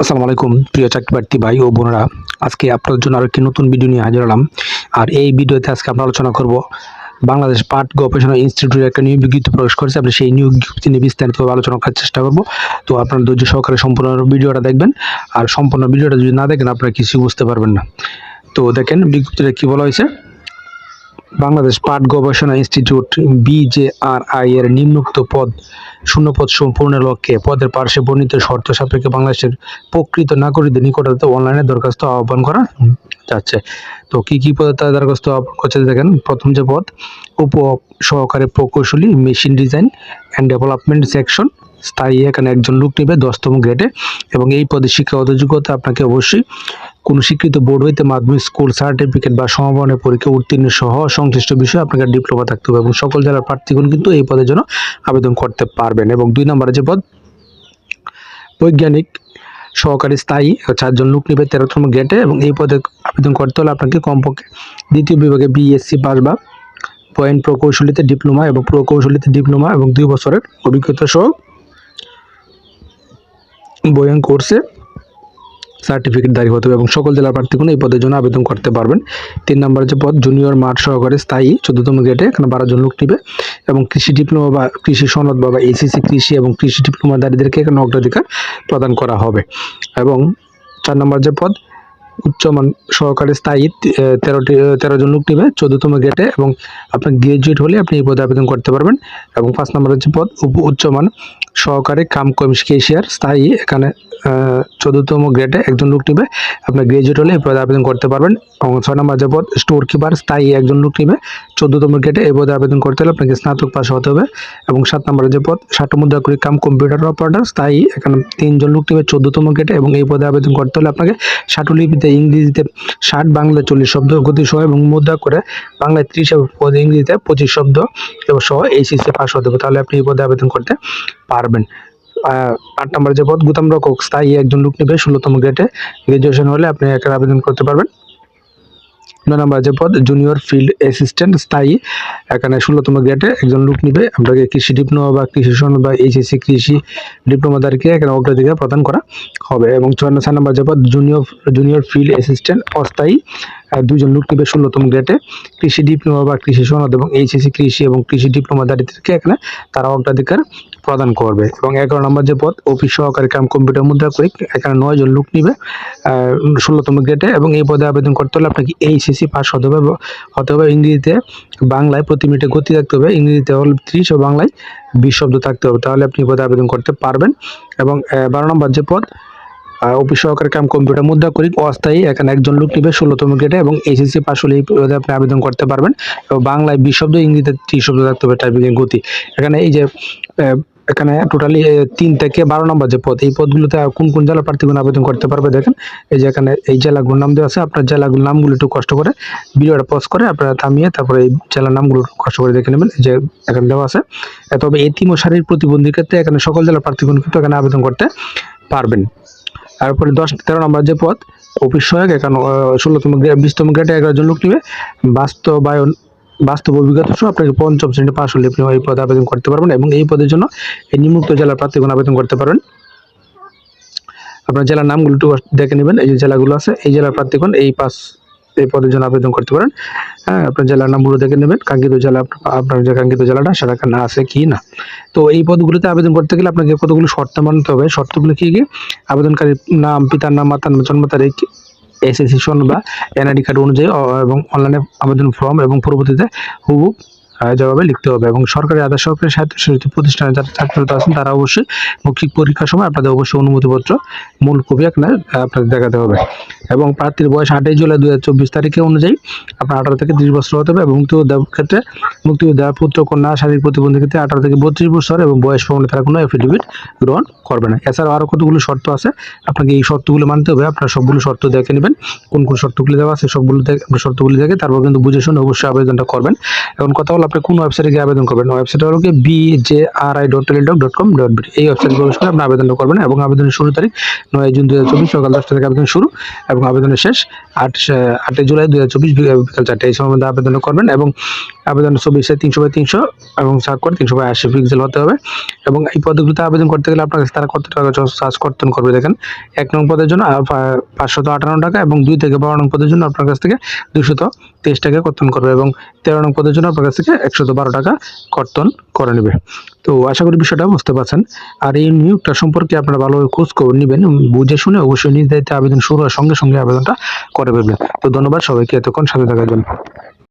আসসালামু আলাইকুম, প্রিয় চাকরি প্রার্থী ভাই ও বোনেরা। আজকে আপনাদের জন্য আরও একটি নতুন ভিডিও নিয়ে হাজির হলাম। আর এই ভিডিওতে আজকে আমরা আলোচনা করব বাংলাদেশ পাট গবেষণা ইনস্টিটিউটের একটা নিয়োগ বিজ্ঞপ্তি প্রকাশ করেছে। আমরা সেই নিয়োগ বিজ্ঞপ্তি নিয়ে বিস্তারিতভাবে আলোচনা করার চেষ্টা করব। তো আপনারা ধৈর্য সহকারে সম্পূর্ণ ভিডিওটা দেখবেন। আর সম্পূর্ণ ভিডিওটা যদি না দেখেন, আপনারা কিছু বুঝতে পারবেন না। তো দেখেন বিজ্ঞপ্তিটা কী বলা হয়েছে? বাংলাদেশ পাট গবেষণা ইনস্টিটিউট, বিজেআরআই এর নিম্নোক্ত পদ শূন্য পদ সম্পূর্ণের লক্ষ্যে। পদের পার্শ্বে বর্ণিত শর্ত সাপেক্ষে বাংলাদেশের প্রকৃত নাগরিকদের নিকটতে অনলাইনে দরখাস্ত আহ্বান করা যাচ্ছে। তো কি কি পদে তারা দরখাস্ত আহ্বান করছে দেখেন, প্রথম যে পদ, উপ সহকারী প্রকৌশলী, machine design and development section, স্থায়ী এখানে একজন লোক নেবে দশতম গ্রেডে। এবং এই পদে শিক্ষাগত যোগ্যতা আপনাকে অবশ্যই কোনো স্বীকৃত বোর্ড হইতে মাধ্যমিক স্কুল সার্টিফিকেট বা সমাপনের পরীক্ষা উত্তীর্ণ সহ সংশ্লিষ্ট বিষয়ে আপনাকে ডিপ্লোমা থাকতে হবে এবং সকল জেলার প্রার্থীগণ কিন্তু এই পদের জন্য আবেদন করতে পারবেন এবং দুই নম্বরে যে পদ, বৈজ্ঞানিক সহকারী স্থায়ী চারজন লোক নেবে তেরোতম গেটে এবং এই পদে আবেদন করতে হলে আপনাকে কমপক্ষে দ্বিতীয় বিভাগে বিএসসি পাস বা পয়েন্ট প্রকৌশলীতে ডিপ্লোমা এবং প্রকৌশলীতে ডিপ্লোমা এবং দুই বছরের অভিজ্ঞতা সহ বয়ান কোর্সে সার্টিফিকেটধারী হতে হবে এবং সকল জেলার প্রার্থীগণ এই পদের জন্য আবেদন করতে পারবেন। তিন নম্বর যে পদ জুনিয়র মাঠ সহকারে স্থায়ী, চোদ্দতম গেটে এখানে বারো জন লোক নিবে এবং কৃষি ডিপ্লোমা বা কৃষি সনদ বা এসিসি কৃষি এবং কৃষি ডিপ্লোমা ডিপ্লোমাধারীদেরকে এখানে অগ্রাধিকার প্রদান করা হবে। এবং চার নম্বর যে পদ উচ্চমান সহকারে স্থায়ী তেরোটি তেরো জন লোক নিবে চোদ্দতম গেটে এবং আপনার গ্রাজুয়েট হলে আপনি এই পদে আবেদন করতে পারবেন। এবং পাঁচ নম্বর হচ্ছে পদ উচ্চমান সহকারী কাম কেশিয়ার স্থায়ী এখানে চোদ্দতম গ্রেডে একজন লোক নিবে। আপনার গ্রাজুয়েট হলে এই পদে আবেদন করতে পারবেন। এবং ছয় নম্বর যে পদ স্টোর কিপার স্থায়ী একজন লোক নিবে। চোদ্দতম গ্রেডে এই পদে আবেদন করতে হলে আপনাকে স্নাতক পাশ হতে হবে। এবং সাত নম্বরের যে পদ ষাট মুদ্রা করি কাম কম্পিউটার অপারেটর, স্থায়ী এখানে তিনজন লোক নিবে চোদ্দতম গ্রেডে। এবং এই পদে আবেদন করতে হলে আপনাকে ষাটলিপিতে ইংরেজিতে ষাট বাংলা চল্লিশ শব্দ গতি সহ এবং মুদ্রা করে বাংলায় ত্রিশ পদে ইংরেজিতে পঁচিশ শব্দ এবং সহ এইচএসসি পাশ হতে হবে। তাহলে আপনি এই পদে আবেদন করতে পারবেন। আট নম্বর যে পদ গুতাম রক্ষক, স্থায়ী একজন লোক নেবে ষোলোতম গ্রেডে গ্রাজুয়েশন হলে আপনি এখানে আবেদন করতে পারবেন। নয় নম্বর যে পদ জুনিয়র ফিল্ড অ্যাসিস্ট্যান্ট স্থায়ী, এখানে ষোলোতম গ্রেডে একজন লোক নিবে। আপনাকে কৃষি ডিপ্লোমা বা কৃষি সনদ বা এইচএসসি কৃষি ডিপ্লোমাদারকে এখানে অগ্রাধিকার প্রদান করা হবে। এবং চুয়ান্ন ছয় নম্বর যে পদ জুনিয়র জুনিয়র ফিল্ড অ্যাসিস্ট্যান্ট অস্থায়ী দুজন লোক নিবে ষোলোতম গ্রেডে কৃষি ডিপ্লোমা বা কৃষি সনদ এবং এইচএসসি কৃষি এবং কৃষি ডিপ্লোমাদারিদেরকে এখানে তারা অগ্রাধিকার প্রদান করবে। এবং এগারো নম্বর যে পদ অফিস সহকারী কাম কম্পিউটার মুদ্রা করি, এখানে নয়জন লোক নিবে ষোলোতম গ্রেডে এবং এই পদে আবেদন করতে হলে আপনাকে এইচএসসি পাস হতে হবে হতে হবে ইংরেজিতে, বাংলায় প্রতি মিনিটে গতি থাকতে হবে। ইংরেজিতে হল ত্রিশ ও বাংলায় বিশ শব্দ থাকতে হবে। তাহলে আপনি এই পদে আবেদন করতে পারবেন। এবং বারো নম্বর যে পদ অফিস সহকারী কাম কম্পিউটার মুদ্রা করি, অস্থায়ী, এখানে একজন লোক নিবে ষোলোতম গ্রেডে এবং এইচএসসি পাস হলে আপনি আবেদন করতে পারবেন। এবং বাংলায় বিশ শব্দ, ইংরেজিতে ত্রিশ শব্দ থাকতে হবে টাইপিংয়ের গতি। এখানে এই যে এখানে টোটালি তিন থেকে বারো নম্বর যে পদ, এই পদগুলোতে কোন কোন জেলা প্রার্থীগণ আবেদন করতে পারবে দেখেন। এই যে এখানে এই জেলাগুলোর নাম দেওয়া আছে, আপনার জেলাগুলোর নামগুলো একটু কষ্ট করে ভিডিওটা পজ করে আপনারা থামিয়ে তারপরে এই জেলার নামগুলো কষ্ট করে দেখে নেবেন। যে এখানে দেওয়া আছে। তবে এতিম ও শারীরিক প্রতিবন্ধীর ক্ষেত্রে এখানে সকল জেলার প্রার্থীগণ কিন্তু এখানে আবেদন করতে পারবেন। তারপরে দশ তেরো নম্বর যে পদ অফিস সহায়ক এখানে ষোলোতম গ্রেড বিশতম গ্রেডে এগারো জন লোক নিবে। বাস্তবায়ন, বাস্তব অভিজ্ঞতা সহ আপনাকে পঞ্চম শ্রেণি পাশ হলে আপনি এই পদে আবেদন করতে পারবেন এবং এই পদের জন্য এই নিমুক্ত জেলার প্রার্থীগণ আবেদন করতে পারবেন। আপনার জেলার নামগুলো একটু দেখে নেবেন, এই যে জেলাগুলো আছে, এই জেলার প্রার্থীগণ এই পাস এই পদের জন্য আবেদন করতে পারেন। হ্যাঁ আপনার জেলার নামগুলো দেখে নেবেন। কাঙ্ক্ষিত জেলা আপনার যে কাঙ্ক্ষিত জেলাটা সেটা না আছে কি না। তো এই পদগুলোতে আবেদন করতে গেলে আপনাকে কতগুলো শর্ত মানতে হবে? শর্তগুলো কী কী? আবেদনকারীর নাম পিতার নাম মাতার নাম, জন্ম তারিখ এসএসসি সন বা এনআইডি কার্ড অনুযায়ী এবং অনলাইনে আবেদন ফর্ম এবং পরবর্তীতে আহ, জবাবে লিখতে হবে এবং সরকারি আধার সরকারি স্বায়ত্তশাসিত প্রতিষ্ঠানে যারা চাকরিরত আছেন তারা অবশ্যই মৌখিক পরীক্ষার সময় আপনাদের অবশ্যই অনুমতিপত্র, মূল কপি আপনার, আপনাদের দেখাতে হবে। এবং প্রার্থীর বয়স আটই জুলাই দু হাজার চব্বিশ তারিখে অনুযায়ী আপনার আঠারো থেকে ত্রিশ বছর হতে হবে এবং মুক্তি দেওয়ার ক্ষেত্রে, মুক্তি দেওয়ার পুত্র, কন্যা, শারীরিক প্রতিবন্ধী ক্ষেত্রে আঠারো থেকে বত্রিশ বছর এবং বয়স প্রমাণে তারা কোনো এফিডেভিট গ্রহণ করবে না। এছাড়াও আরও কতগুলো শর্ত আছে, আপনাকে এই শর্তগুলো মানতে হবে, আপনার সবগুলো শর্ত দেখে নেবেন, কোন কোন শর্তগুলো দেওয়া আছে সবগুলো শর্তগুলো দেখে তারপর কিন্তু বুঝে শুনে অবশ্যই আবেদনটা করবেন। এখন কথা হলো আপনি কোন ওয়েবসাইটে গিয়ে আবেদন করবেন? ওয়েবসাইট হলো B J R I dot teledoc dot com dot BD এই ওয়েবসাইটে প্রবেশ করে আপনি আবেদনটা করবেন এবং আবেদনের শুরু তারিখ নয় জুন দু হাজার চব্বিশ সকাল দশটা থেকে আবেদন শুরু এবং আবেদনের শেষ আট, আটই জুলাই দু হাজার চব্বিশ বিকাল চারটে। এই সময় মধ্যে আবেদন করবেন এবং আবেদনের চব্বিশে তিনশো বাই তিনশো এবং স্বাক্ষর তিনশো বাই আশি পিক্সেল হতে হবে এবং এই পদগুলিতে আবেদন করতে গেলে আপনার কাছে তারা কত টাকা চার্জ কর্তন করবে দেখেন। এক নং পদের জন্য পাঁচশত আটান্ন টাকা এবং দুই থেকে বারো নং পদের জন্য আপনার কাছ থেকে দুশত তেইশ টাকা কর্তন করবে এবং তেরো নং পদের জন্য আপনার কাছ থেকে একশত বারো টাকা কর্তন করে নেবে। তো আশা করি বিষয়টা বুঝতে পারছেন। আর এই নিয়োগটা সম্পর্কে আপনারা ভালোভাবে খোঁজ খবর নেবেন, বুঝে শুনে অবশ্যই নিজ দায়িত্বে আবেদন শুরু হওয়ার সঙ্গে সঙ্গে আবেদনটা করে ফেলবেন। তো ধন্যবাদ সবাইকে, এতক্ষণ সাথে থাকার জন্য।